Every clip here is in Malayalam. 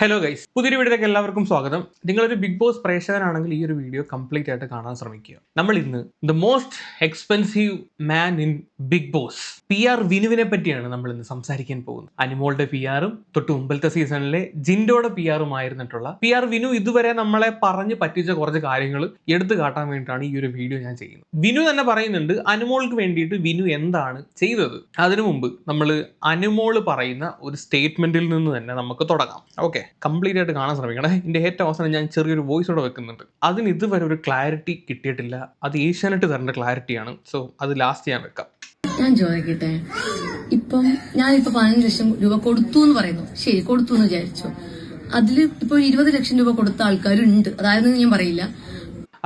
ഹലോ ഗൈസ് പുതിയൊരു വീഡിയോയിലേക്ക് എല്ലാവർക്കും സ്വാഗതം. നിങ്ങളൊരു ബിഗ് ബോസ് പ്രേക്ഷകനാണെങ്കിൽ ഈ ഒരു വീഡിയോ കംപ്ലീറ്റ് ആയിട്ട് കാണാൻ ശ്രമിക്കുക. നമ്മൾ ഇന്ന് the most expensive man in Bigg Boss P R വിനുവിനെ പറ്റിയാണ് നമ്മൾ ഇന്ന് സംസാരിക്കാൻ പോകുന്നത്. അനിമോളുടെ പി ആറും തൊട്ട് മുമ്പത്തെ സീസണിലെ ജിൻഡോയുടെ പി ആറും ആയിരുന്നിട്ടുള്ള പി ആർ വിനു ഇതുവരെ നമ്മളെ പറഞ്ഞ് പറ്റിച്ച കുറച്ച് കാര്യങ്ങൾ എടുത്തു കാട്ടാൻ വേണ്ടിയിട്ടാണ് ഈ ഒരു വീഡിയോ ഞാൻ ചെയ്യുന്നത്. വിനു തന്നെ പറയുന്നുണ്ട് അനുമോൾക്ക് വേണ്ടിയിട്ട് വിനു എന്താണ് ചെയ്തത്? അതിനു മുമ്പ് നമ്മൾ അനുമോൾ പറയുന്ന ഒരു സ്റ്റേറ്റ്മെന്റിൽ നിന്ന് തന്നെ നമുക്ക് തുടങ്ങാം. ഓക്കെ കംപ്ലീറ്റ് ആയിട്ട് കാണാൻ ശ്രമിക്കണേ. എന്റെ ഏറ്റവും അവസാനം ഞാൻ ചെറിയൊരു വോയിസ് കൂടെ വെക്കുന്നുണ്ട്. അതിന് ഇതുവരെ ഒരു ക്ലാരിറ്റി കിട്ടിയിട്ടില്ല. അത് ഏഷ്യാനെറ്റ് തരേണ്ട ക്ലാരിറ്റിയാണ് സോ അത് ലാസ്റ്റ് ഞാൻ വെക്കാം. ഞാൻ ചോദിക്കട്ടെ? ഇപ്പം ഞാനിപ്പോ പതിനഞ്ച് ലക്ഷം രൂപ കൊടുത്തു എന്ന് പറയുന്നു. ശരി കൊടുത്തു എന്ന് വിചാരിച്ചു. അതിൽ ഇപ്പോൾ ഇരുപത് ലക്ഷം രൂപ കൊടുത്ത ആൾക്കാരുണ്ട്. അതായത് ഞാൻ പറയില്ല.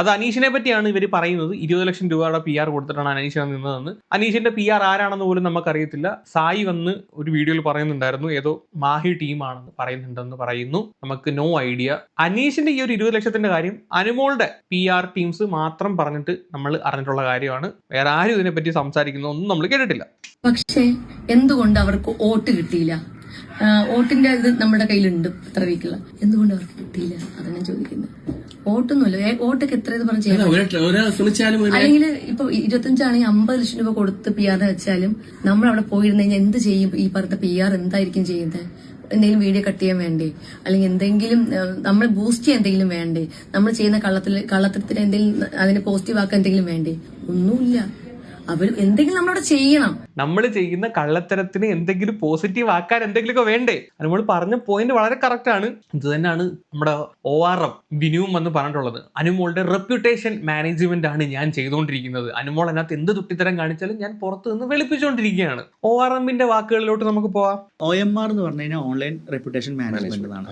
അത് അനീഷിനെ പറ്റിയാണ് ഇവർ പറയുന്നത്. ഇരുപത് ലക്ഷം രൂപയുടെ പി ആർ കൊടുത്തിട്ടാണ് അനീഷ് നിന്നതെന്ന്. അനീഷിന്റെ പി ആർ ആരാണെന്ന് പോലും നമുക്കറിയത്തില്ല. സായി വന്ന് ഒരു വീഡിയോയിൽ പറയുന്നുണ്ടായിരുന്നു. ഏതോ മാഹി ടീമാണെന്ന് പറയുന്നുണ്ടെന്ന് പറയുന്നു. നമുക്ക് നോ ഐഡിയ അനീഷിന്റെ ഈ ഒരു ഇരുപത് ലക്ഷത്തിന്റെ കാര്യം അനുമോളുടെ പി ആർ ടീംസ് മാത്രം പറഞ്ഞിട്ട് നമ്മൾ അറിഞ്ഞിട്ടുള്ള കാര്യമാണ്. വേറെ ആരും ഇതിനെപ്പറ്റി സംസാരിക്കുന്നൊന്നും നമ്മൾ കേട്ടിട്ടില്ല. പക്ഷേ എന്തുകൊണ്ട് അവർക്ക് വോട്ട് കിട്ടിയില്ല? വോട്ടിന്റെ ഇത് നമ്മുടെ കയ്യിലുണ്ട്. ഇത്ര വീക്കുള്ള എന്തുകൊണ്ട് അവർക്ക് കിട്ടിയില്ല? അതാണ് ഞാൻ ചോദിക്കുന്നത്. വോട്ടൊന്നുമില്ല. വോട്ടൊക്കെ എത്ര ഇത് പറഞ്ഞു ചെയ്യാം അല്ലെങ്കിൽ ഇപ്പൊ ഇരുപത്തഞ്ചാണെങ്കിൽ അമ്പത് ലക്ഷം രൂപ കൊടുത്ത് പി ആർ വെച്ചാലും നമ്മൾ അവിടെ പോയിരുന്നു കഴിഞ്ഞാൽ എന്ത് ചെയ്യും? ഈ പറഞ്ഞ പി ആർ എന്തായിരിക്കും ചെയ്യുന്നത് എന്തെങ്കിലും വീഡിയോ കട്ട് ചെയ്യാൻ വേണ്ടേ? അല്ലെങ്കിൽ എന്തെങ്കിലും നമ്മൾ നമ്മളെ ബൂസ്റ്റ് ചെയ്യാൻ എന്തെങ്കിലും വേണ്ടേ? നമ്മൾ ചെയ്യുന്ന കള്ളത്തിൽ കള്ളത്തരത്തിന് എന്തെങ്കിലും അതിനെ പോസിറ്റീവ് ആക്കാൻ എന്തെങ്കിലും വേണ്ടേ? ഒന്നുമില്ല. അവർ എന്തെങ്കിലും നമ്മളോട് ചെയ്യണം. നമ്മൾ ചെയ്യുന്ന കള്ളത്തരത്തിന് എന്തെങ്കിലും പോസിറ്റീവ് ആക്കാൻ എന്തെങ്കിലുമൊക്കെ വേണ്ടേ? നമ്മൾ പറഞ്ഞ പോയിന്റ് വളരെ കറക്റ്റ് ആണ്. ഇത് തന്നെയാണ് നമ്മുടെ ഒ ആർ എം ബിനുവും വന്ന് പറഞ്ഞിട്ടുള്ളത്. അനുമോളുടെ റെപ്യൂട്ടേഷൻ മാനേജ്മെന്റ് ആണ് ഞാൻ ചെയ്തുകൊണ്ടിരിക്കുന്നത്. അനുമോൾ അതിനകത്ത് എന്ത് തുട്ടിത്തരം കാണിച്ചാലും ഞാൻ പുറത്തു നിന്ന് വെളുപ്പിച്ചുകൊണ്ടിരിക്കുകയാണ് ഒ ആർ എമ്മിന്റെ വാക്കുകളിലോട്ട് നമുക്ക് പോവാം. ഒ എം ആർ എന്ന് പറഞ്ഞു കഴിഞ്ഞാൽ ഓൺലൈൻ റെപ്യൂട്ടേഷൻ മാനേജ്മെന്റ് ആണ്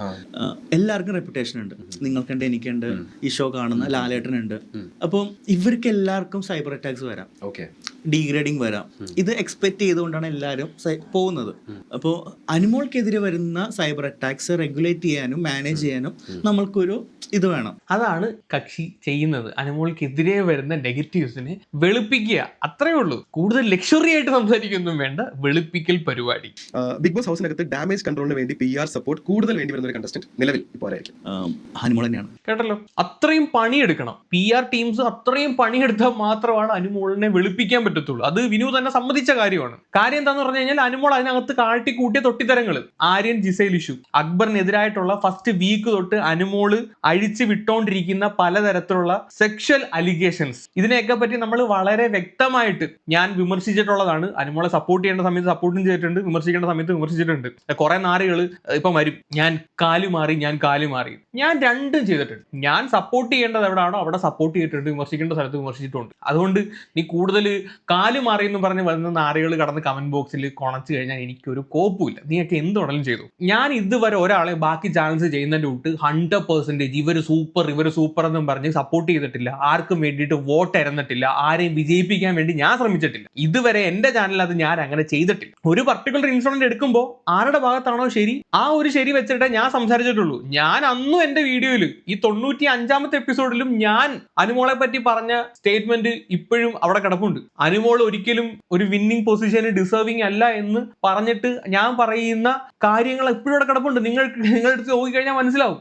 എല്ലാവർക്കും റെപ്യൂട്ടേഷൻ ഉണ്ട്. നിങ്ങൾക്കുണ്ട് എനിക്കുണ്ട് ഈ ഷോ കാണുന്ന ലാലേട്ടനുണ്ട്. അപ്പം ഇവർക്ക് എല്ലാവർക്കും സൈബർ അറ്റാക്സ് വരാം. ഓക്കെ ഡീഗ്രേഡിങ് വരാം. ഇത് എക്സ്പെക്ട് ചെയ്തുകൊണ്ടാണ് എല്ലാവരും പോകുന്നത്. അപ്പോൾ അനിമോൾക്കെതിരെ വരുന്ന സൈബർ അറ്റാക്സ് റെഗുലേറ്റ് ചെയ്യാനും മാനേജ് ചെയ്യാനും നമ്മൾക്കൊരു ഇത് വേണം. അതാണ് കക്ഷി ചെയ്യുന്നത്. അനിമോൾക്കെതിരെ വരുന്ന നെഗറ്റീവ്സിനെ വെളുപ്പിക്കുക. അത്രേ ഉള്ളൂ. കൂടുതൽ ലക്ഷറി ആയിട്ട് സംസാരിക്കൊന്നും വേണ്ട. വെളുപ്പിക്കൽ പരിപാടി. ബിഗ് ബോസ് ഹൗസിനകത്ത് ഡാമേജ് കൺട്രോളിന് വേണ്ടി പി ആർ സപ്പോർട്ട് കൂടുതൽ വേണ്ടി വരുന്ന ഒരു കണ്ടസ്റ്റന്റ് നിലവിൽ ഇപ്പോൾ അനിമോൾ തന്നെയാണ്. കേട്ടല്ലോ? അത്രയും പണിയെടുക്കണം. പി ആർ ടീംസ് അത്രയും പണിയെടുത്താൽ മാത്രമാണ് അനുമോളിനെ വെളുപ്പിക്കാൻ പറ്റത്തുള്ളൂ. അത് വിനു തന്നെ സമ്മതിച്ച കാര്യമാണ്. കാര്യം എന്താന്ന് പറഞ്ഞു കഴിഞ്ഞാൽ അനുമോൾ അതിനകത്ത് കാട്ടിക്കൂട്ടിയ തൊട്ടിത്തരങ്ങൾ ആര്യൻ ജിസൈൽ ഇഷ്യൂ അക്ബറിനെതിരായിട്ടുള്ള ഫസ്റ്റ് വീക്ക് തൊട്ട് അനുമോൾ അഴിച്ചു വിട്ടോണ്ടിരിക്കുന്ന പലതരത്തിലുള്ള സെക്ഷൽ അലിഗേഷൻസ് ഇതിനെയൊക്കെ പറ്റി നമ്മൾ വളരെ വ്യക്തമായിട്ട് ഞാൻ വിമർശിച്ചിട്ടുള്ളതാണ്. അനുമോളെ സപ്പോർട്ട് ചെയ്യേണ്ട സമയത്ത് സപ്പോർട്ടും ചെയ്തിട്ടുണ്ട്. വിമർശിക്കേണ്ട സമയത്ത് വിമർശിച്ചിട്ടുണ്ട്. കുറെ നാറുകൾ ഇപ്പം വരും. ഞാൻ കാലു മാറി ഞാൻ കാലു മാറി. ഞാൻ രണ്ടും ചെയ്തിട്ടുണ്ട്. ഞാൻ സപ്പോർട്ട് ചെയ്യേണ്ടത് എവിടെയാണോ അവിടെ സപ്പോർട്ട് ചെയ്തിട്ടുണ്ട്. വിമർശിക്കേണ്ട സ്ഥലത്ത് വിമർശിച്ചിട്ടുണ്ട്. അതുകൊണ്ട് നീ കൂടുതൽ കാലു മാറി എന്ന് പറഞ്ഞ് വരുന്ന നാറികൾ കടന്ന് കമന്റ് ബോക്സിൽ കുണച്ചു കഴിഞ്ഞാൽ എനിക്കൊരു കോപ്പുമില്ല. നീയൊക്കെ എന്തുടലും ചെയ്തു? ഞാൻ ഇതുവരെ ഒരാളെ ബാക്കി ചാനൽസ് ചെയ്യുന്നതിന്റെ വിട്ട് ഹൺഡ്രഡ് പെർസെന്റേജ് ഇവർ സൂപ്പർ ഇവർ സൂപ്പർ എന്നും പറഞ്ഞ് സപ്പോർട്ട് ചെയ്തിട്ടില്ല. ആർക്കും വേണ്ടിയിട്ട് വോട്ട് ഇരന്നിട്ടില്ല. ആരെയും വിജയിപ്പിക്കാൻ വേണ്ടി ഞാൻ ശ്രമിച്ചിട്ടില്ല. ഇതുവരെ എന്റെ ചാനലിൽ അത് ഞാൻ അങ്ങനെ ചെയ്തിട്ടില്ല. ഒരു പർട്ടിക്കുലർ ഇൻസിഡന്റ് എടുക്കുമ്പോൾ ആരുടെ ഭാഗത്താണോ ശരി? ആ ഒരു ശരി വെച്ചിട്ടേ ഞാൻ സംസാരിച്ചിട്ടുള്ളൂ. ഞാൻ അന്നും എന്റെ വീഡിയോയിൽ ഈ തൊണ്ണൂറ്റി അഞ്ചാമത്തെ എപ്പിസോഡിലും ഞാൻ അനുമോളെ പറ്റി പറഞ്ഞ സ്റ്റേറ്റ്മെന്റ് ഇപ്പോഴും അവിടെ കിടപ്പുണ്ട്. അനുമോൾ ഒരിക്കലും ഒരു വിന്നിംഗ് പൊസിഷന് ഡിസേർവിംഗ് അല്ല എന്ന് പറഞ്ഞിട്ട് ഞാൻ പറയുന്ന കാര്യങ്ങൾ എപ്പോഴും ഇവിടെ കിടപ്പുണ്ട്. നിങ്ങൾക്ക് നിങ്ങളുടെ അടുത്ത് നോക്കിക്കഴിഞ്ഞാൽ മനസ്സിലാവും.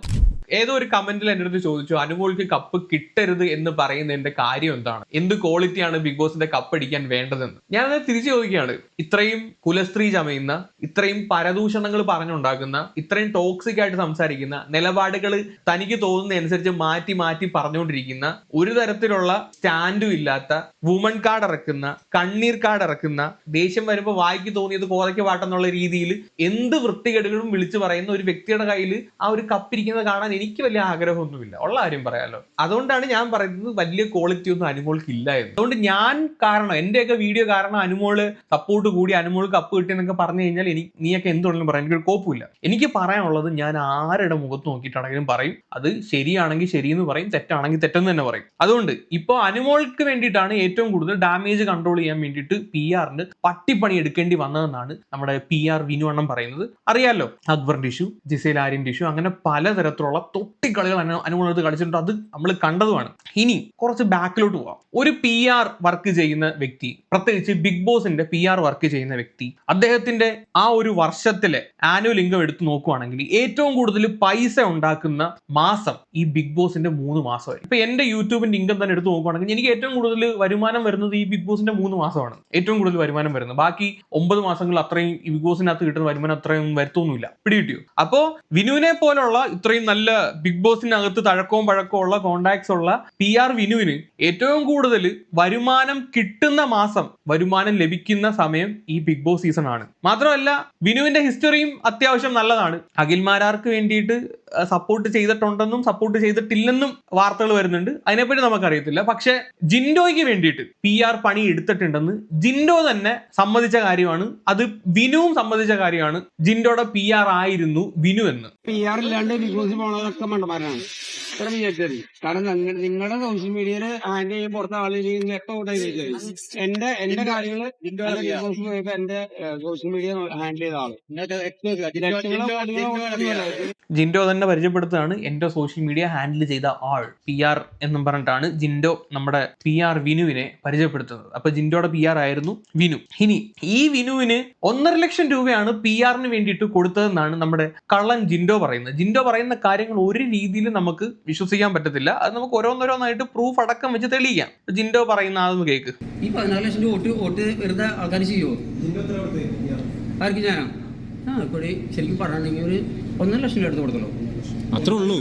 ഏതോ ഒരു കമന്റിൽ എന്റെ അടുത്ത് ചോദിച്ചു അനുമോൾക്ക് കപ്പ് കിട്ടരുത് എന്ന് പറയുന്നതിന്റെ കാര്യം എന്താണ്? എന്ത് ക്വാളിറ്റിയാണ് ബിഗ് ബോസിന്റെ കപ്പ് അടിക്കാൻ വേണ്ടതെന്ന്? ഞാനത് തിരിച്ചു ചോദിക്കുകയാണ്. ഇത്രയും കുലസ്ത്രീ ചമയുന്ന ഇത്രയും പരദൂഷണങ്ങൾ പറഞ്ഞുണ്ടാക്കുന്ന ഇത്രയും ടോക്സിക് ആയിട്ട് സംസാരിക്കുന്ന നിലപാടുകൾ തനിക്ക് തോന്നുന്ന അനുസരിച്ച് മാറ്റി മാറ്റി പറഞ്ഞുകൊണ്ടിരിക്കുന്ന ഒരു തരത്തിലുള്ള സ്റ്റാൻഡും ഇല്ലാത്ത വുമൺ കാർഡ് ഇറക്കുന്ന കണ്ണീർ കാർഡ് ഇറക്കുന്ന ദേഷ്യം വരുമ്പോൾ വായിക്ക് തോന്നിയത് കോതയ്ക്ക് പാട്ടെന്നുള്ള രീതിയിൽ എന്ത് വൃത്തികേടുകളും വിളിച്ചു പറയുന്ന ഒരു വ്യക്തിയുടെ കയ്യിൽ ആ ഒരു കപ്പിരിക്കുന്നത് കാണാൻ എനിക്ക് വലിയ ആഗ്രഹമൊന്നുമില്ല. ഉള്ള കാര്യം പറയാലോ. അതുകൊണ്ടാണ് ഞാൻ പറയുന്നത് വലിയ ക്വാളിറ്റി ഒന്നും അനുമോൾക്ക് ഇല്ല എന്ന്. അതുകൊണ്ട് ഞാൻ കാരണം എന്റെയൊക്കെ വീഡിയോ കാരണം അനുമോൾ സപ്പോർട്ട് കൂടി അനുമോൾക്ക് കപ്പ് കിട്ടിയെന്നൊക്കെ പറഞ്ഞു കഴിഞ്ഞാൽ എനിക്ക് നീയൊക്കെ എന്തുകൊണ്ടും പറയാൻ എനിക്കൊരു കോപ്പില്ല എനിക്ക് പറയാനുള്ളത് ഞാൻ ആരുടെ മുഖത്ത് നോക്കിയിട്ടാണെങ്കിലും പറയും. അത് ശരിയാണെങ്കിൽ ശരിയെന്ന് പറയും തെറ്റാണെങ്കിൽ തെറ്റെന്ന് തന്നെ പറയും. അതുകൊണ്ട് ഇപ്പോൾ അനുമോൾക്ക് വേണ്ടിയിട്ടാണ് ഏറ്റവും കൂടുതൽ ഡാമേജ് കൺട്രോൾ ചെയ്യാൻ വേണ്ടിയിട്ട് പി ആറിന് പട്ടിപ്പണി എടുക്കേണ്ടി വന്നതെന്നാണ് നമ്മുടെ പി ആർ വിനു അണ്ണം പറയുന്നത്. അറിയാലോ അക്ബറിന്റെ ഇഷ്യൂ ജിസേൽ ഇഷ്യൂ അങ്ങനെ പലതരത്തിലുള്ള തൊട്ടി കളികൾ അനു അനുമോളത്ത് കളിച്ചിട്ടുണ്ട്. അത് നമ്മൾ കണ്ടതുമാണ്. ഇനി കുറച്ച് ബാക്കിലോട്ട് പോവാം. ഒരു പി ആർ വർക്ക് ചെയ്യുന്ന വ്യക്തി പ്രത്യേകിച്ച് ബിഗ് ബോസിന്റെ പി ആർ വർക്ക് ചെയ്യുന്ന വ്യക്തി അദ്ദേഹത്തിന്റെ ആ ഒരു വർഷത്തിലെ ആനുവൽ ഇൻകം എടുത്തു നോക്കുവാണെങ്കിൽ ഏറ്റവും കൂടുതൽ പൈസ ഉണ്ടാക്കുന്ന മാസം ഈ ബിഗ് ബോസിന്റെ മൂന്ന് മാസമായി. ഇപ്പൊ എന്റെ യൂട്യൂബിന്റെ ഇൻകം തന്നെ എടുത്ത് നോക്കുവാണെങ്കിൽ എനിക്ക് ഏറ്റവും കൂടുതൽ വരുമാനം വരുന്നത് ഈ ബിഗ് ബോസിന്റെ മൂന്ന് മാസമാണ്. ഏറ്റവും കൂടുതൽ വരുമാനം വരുന്നത്. ബാക്കി ഒമ്പത് മാസങ്ങൾ അത്രയും ഈ ബിഗ് ബോസിനകത്ത് കിട്ടുന്ന വരുമാനം അത്രയും വരുത്തൊന്നുമില്ല. പിടി കിട്ടിയോ അപ്പോ വിനുവിനെ പോലുള്ള ഇത്രയും നല്ല ബിഗ് ബോസിനകത്ത് തഴക്കവും പഴക്കവും ഉള്ള കോണ്ടാക്ട്സ് ഉള്ള പി ആർ വിനുവിന് ഏറ്റവും കൂടുതൽ വരുമാനം കിട്ടുന്ന മാസം വരുമാനം ലഭിക്കുന്ന സമയം ഈ ബിഗ് ബോസ് സീസൺ ആണ്. മാത്രമല്ല വിനുവിന്റെ ഹിസ്റ്ററിയും അത്യാവശ്യം നല്ലതാണ്. അഖിൽമാരാർക്ക് വേണ്ടിയിട്ട് സപ്പോർട്ട് ചെയ്തിട്ടുണ്ടെന്നും സപ്പോർട്ട് ചെയ്തിട്ടില്ലെന്നും വാർത്തകൾ വരുന്നുണ്ട്. അതിനെപ്പറ്റി നമുക്കറിയത്തില്ല. പക്ഷെ ജിൻഡോയ്ക്ക് വേണ്ടിയിട്ട് പി ആർ പണി എടുത്തിട്ടുണ്ടെന്ന് ജിൻഡോ തന്നെ സമ്മതിച്ച കാര്യമാണ്. അത് വിനുവും സമ്മതിച്ച കാര്യമാണ്. ജിൻഡോയുടെ പി ആർ ആയിരുന്നു വിനു എന്ന്. പി ആർ ഇല്ലാണ്ട് ഇത്ര വിചാരിച്ചത് കാരണം നിങ്ങ- നിങ്ങളുടെ സോഷ്യൽ മീഡിയയിൽ ഹാൻഡിൽ ചെയ്യാൻ പുറത്തെ ആളുകൾ എത്ര കൂട്ടായി വിചാരിച്ചത് എന്റെ എന്റെ കാര്യങ്ങൾ എന്റെ സോഷ്യൽ മീഡിയ ഹാൻഡിൽ ചെയ്ത ആൾ. ജിൻഡോ തന്നെ പരിചയപ്പെടുത്തുകയാണ്. എന്റെ സോഷ്യൽ മീഡിയ ഹാൻഡിൽ ചെയ്ത ആൾ പി ആർ എന്നും പറഞ്ഞിട്ടാണ് ജിൻഡോ നമ്മുടെ പി ആർ വിനുവിനെ പരിചയപ്പെടുത്തുന്നത്. അപ്പൊ ജിൻഡോയുടെ പി ആർ ആയിരുന്നു വിനു. ഇനി ഈ വിനുവിന് ഒന്നര ലക്ഷം രൂപയാണ് പി ആറിന് വേണ്ടിയിട്ട് കൊടുത്തതെന്നാണ് നമ്മുടെ കള്ളൻ ജിൻഡോ പറയുന്നത്. ജിൻഡോ പറയുന്ന കാര്യങ്ങൾ ഒരു രീതിയിൽ നമുക്ക് വിശ്വസിക്കാൻ പറ്റത്തില്ല. അത് നമുക്ക് ഓരോന്നോരോന്നായിട്ട് പ്രൂഫ് അടക്കം വെച്ച് തെളിയിക്കാം. ജിൻഡോ പറയുന്ന ആളെന്ന് കേക്ക്. ഈ പതിനാല് ലക്ഷം രൂപ വോട്ട് വോട്ട് വെറുതെ ആൾക്കാർ ചെയ്യുമോ ആർക്ക് ഞാനാ? ആ ഇപ്പോഴേ ശരിക്കും പറഞ്ഞിട്ടുണ്ടെങ്കിൽ ഒരു ഒന്നര ലക്ഷം രൂപ എടുത്ത് കൊടുത്തല്ലോ അത്രേ ഉള്ളൂ.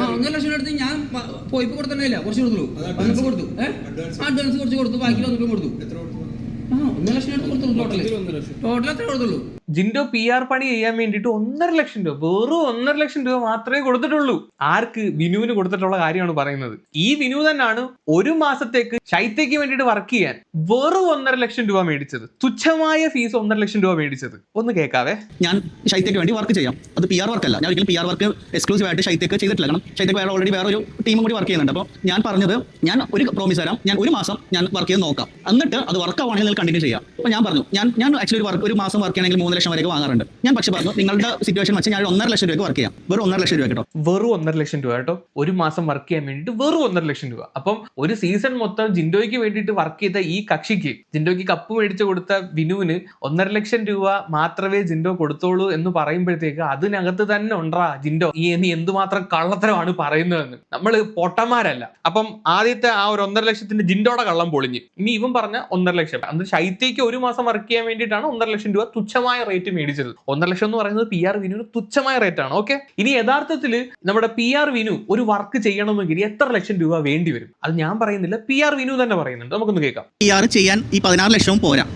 ആ ഒന്നര ലക്ഷം രൂപ എടുത്ത് ഞാൻ പോയിപ്പോ കൊടുത്തല്ല കുറച്ച് കൊടുത്തുള്ളൂ വന്നപ്പോ കൊടുത്തു. അഡ്വാൻസ് കുറച്ച് കൊടുത്തു. ബാക്കി വന്നപ്പോ കൊടുത്തു. ആ ഒന്നര ലക്ഷം എടുത്ത് കൊടുത്തുള്ളൂ ടോട്ടൽ ടോട്ടൽ എത്ര കൊടുത്തുള്ളൂ. ജിൻഡോ പി ആർ പണി ചെയ്യാൻ വേണ്ടിയിട്ട് ഒന്നര ലക്ഷം രൂപ വെറും ഒന്നര ലക്ഷം രൂപ മാത്രമേ കൊടുത്തിട്ടുള്ളൂ. ആർക്ക് വിനുവിന് കൊടുത്തിട്ടുള്ള കാര്യമാണ് പറയുന്നത്. ഈ വിനു തന്നെയാണ് ഒരു മാസത്തേക്ക് ശൈത്യയ്ക്ക് വേണ്ടിയിട്ട് വർക്ക് ചെയ്യാൻ വെറും ഒന്നര ലക്ഷം രൂപ മേടിച്ചത്. തുച്ഛമായ ഫീസ് ഒന്നര ലക്ഷം രൂപ മേടിച്ചത്. ഒന്ന് കേൾക്കാവേ? ഞാൻ ശൈത്യയ്ക്ക് വേണ്ടി വർക്ക് ചെയ്യാം. അത് പി ആർ വർക്ക് അല്ല. ഞാൻ ഒരിക്കലും പി ആർ വർക്ക് എക്സ്ക്ലൂസീവ് ആയിട്ട് ശൈത്യക്ക് ചെയ്തിട്ടില്ല. ശൈത്യക്ക് വേറെ ഓൾറെഡി വേറെ ഒരു ടീമും കൂടി വർക്ക് ചെയ്യുന്നുണ്ട്. അപ്പോൾ ഞാൻ പറഞ്ഞത് ഞാൻ ഒരു പ്രോമിസ് തരാം. ഞാൻ ഒരു മാസം ഞാൻ വർക്ക് ചെയ്ത് നോക്കാം. എന്നിട്ട് അത് വർക്ക് ആവുകയാണെങ്കിൽ കണ്ടിന്യൂ ചെയ്യാം. അപ്പോൾ ഞാൻ പറഞ്ഞു ഞാൻ ഞാൻ ആക്ച്വലി ഒരു വർക്ക് ഒരു മാസം വർക്ക് ചെയ്യണമെങ്കിൽ മൂന്ന് ലക്ഷം വരെയൊക്കെ വാങ്ങാറുണ്ട്. ഞാൻ പക്ഷെ പറഞ്ഞു നിങ്ങളുടെ സിറ്റുവേഷൻ വെച്ചാൽ ഞാൻ ഒന്നര ലക്ഷം രൂപയ്ക്ക് വർക്ക് ചെയ്യാം. വെറും ഒന്നര ലക്ഷം രൂപ കേട്ടോ വെറും ഒന്നര ലക്ഷം രൂപ കേട്ടോ. ഒരു മാസം വർക്ക് ചെയ്യാൻ വേണ്ടിയിട്ട് വെറും ഒന്നര ലക്ഷം രൂപ. അപ്പം ഒരു സീസൺ മൊത്തം ജിൻഡോയ്ക്ക് വേണ്ടിയിട്ട് വർക്ക് ചെയ്ത ഈ കക്ഷിക്ക് ജിൻഡോയ്ക്ക് കപ്പ് മേടിച്ചു കൊടുത്ത വിനുവിന് ഒന്നര ലക്ഷം രൂപ മാത്രമേ ജിൻഡോ കൊടുത്തോളൂ എന്ന് പറയുമ്പോഴത്തേക്ക് അതിനകത്ത് തന്നെ ഉണ്ടാ ജിൻഡോ. ഈ നീ എന്തുമാത്രം കള്ളത്തരമാണ് പറയുന്നതെന്ന്. നമ്മൾ പൊട്ടന്മാരല്ല. അപ്പം ആദ്യത്തെ ആ ഒരു ഒന്നര ലക്ഷത്തിന്റെ ജിൻഡോടെ കള്ളം പൊളിഞ്ഞ്. ഇനി ഇവൻ പറഞ്ഞ ഒന്നര ലക്ഷം. അന്ന് ശൈത്യക്ക് ഒരു മാസം വർക്ക് ചെയ്യാൻ വേണ്ടിയിട്ടാണ് ഒന്നര ലക്ഷം രൂപ തുച്ഛമായ റേറ്റ് മേടിച്ചത്. ഒന്നര ലക്ഷം എന്ന് പറയുന്നത് പി ആർ വിനുവിന് തുച്ഛമായ റേറ്റ് ആണ് ഓക്കെ ഇനി യഥാർത്ഥത്തിൽ നമ്മുടെ പി ആർ വിനു ഒരു വർക്ക് ചെയ്യണമെങ്കിൽ എത്ര ലക്ഷം രൂപ വേണ്ടി വരും? അത് ഞാൻ പറയുന്നില്ല പി ആർ വിനു തന്നെ പറയുന്നുണ്ട്. നമുക്കൊന്ന് കേൾക്കാം. പി ആർ ചെയ്യാൻ ഈ പതിനാറ് ലക്ഷവും പോരാ.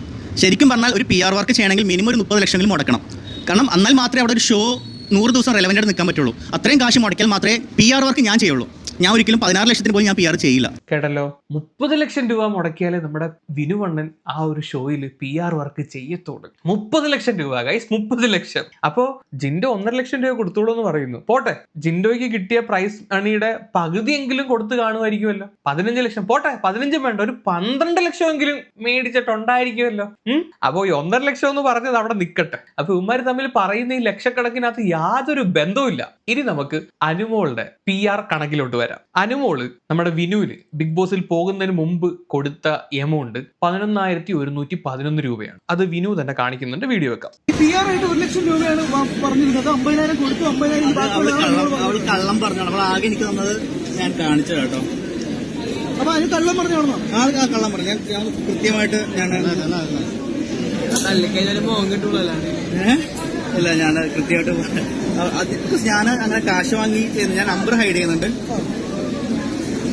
ശരിക്കും പറഞ്ഞാൽ ഒരു പി ആർ വർക്ക് ചെയ്യണമെങ്കിൽ മിനിമം ഒരു മുപ്പത് ലക്ഷമെങ്കിലും മുടക്കണം. കാരണം എന്നാൽ മാത്രമേ അവിടെ ഒരു ഷോ നൂറ് ദിവസം റെലവന്റ് നിൽക്കാൻ പറ്റുള്ളൂ. അത്രയും കാശ് മുടക്കിയാൽ മാത്രമേ പി ആർ വർക്ക് ഞാൻ ചെയ്യുള്ളൂ. ഞാൻ ഒരിക്കലും പതിനാറ് ലക്ഷത്തിന് പോയി ഞാൻ പി ആർ ചെയ്യില്ല. കേട്ടല്ലോ? മുപ്പത് ലക്ഷം രൂപ മുടക്കിയാലേ നമ്മുടെ വിനുവണ്ണൻ ആ ഒരു ഷോയിൽ പി ആർ വർക്ക് ചെയ്യത്തോളൂ മുപ്പത് ലക്ഷം രൂപ ഗൈസ് മുപ്പത് ലക്ഷം. അപ്പോ ജിൻഡോ ഒന്നര ലക്ഷം രൂപ കൊടുത്തോളൂ എന്ന് പറയുന്നു. പോട്ടെ ജിൻഡോയ്ക്ക് കിട്ടിയ പ്രൈസ് മണിയുടെ പകുതിയെങ്കിലും കൊടുത്തു കാണുമായിരിക്കുമല്ലോ. പതിനഞ്ച് ലക്ഷം പോട്ടെ പതിനഞ്ചും വേണ്ട ഒരു പന്ത്രണ്ട് ലക്ഷമെങ്കിലും മേടിച്ചിട്ടുണ്ടായിരിക്കുമല്ലോ. അപ്പോ ഈ ഒന്നര ലക്ഷം എന്ന് പറഞ്ഞത് അവിടെ നിൽക്കട്ടെ അപ്പൊ ഇവന്മാര് തമ്മിൽ പറയുന്ന ഈ ലക്ഷക്കണക്കിനകത്ത് യാതൊരു ബന്ധവുമില്ല. ഇനി നമുക്ക് അനുമോളുടെ പി ആർ കണക്കിലോട്ട് വരാം. അനുമോൾ നമ്മുടെ വിനുവിന് ബിഗ് ബോസിൽ പോകുന്നതിന് മുമ്പ് കൊടുത്ത എമൗണ്ട് പതിനൊന്നായിരത്തി ഒരുന്നൂറ്റി പതിനൊന്ന് രൂപയാണ്. അത് വിനു തന്നെ കാണിക്കുന്നുണ്ട്. വീഡിയോ വെക്കാം. ഒരു ലക്ഷം രൂപയാണ് പറഞ്ഞിരുന്നത് അമ്പതിനായിരം കൊടുത്തു അമ്പതിനായിരം കള്ളം അവൾ പറഞ്ഞു. അവൾ ആകെ എനിക്ക് തന്നത് ഞാൻ കാണിച്ചു കേട്ടോ. അപ്പൊ അതിന് കള്ളം പറഞ്ഞാണോ ആ കള്ളം പറഞ്ഞു. ഞാൻ ഞാൻ കൃത്യമായിട്ട് ഞാൻ? ഇല്ല ഞാൻ കൃത്യമായിട്ട് ഞാൻ അങ്ങനെ കാശ് വാങ്ങി ഞാൻ നമ്പർ ഹൈഡ് ചെയ്യുന്നുണ്ട്.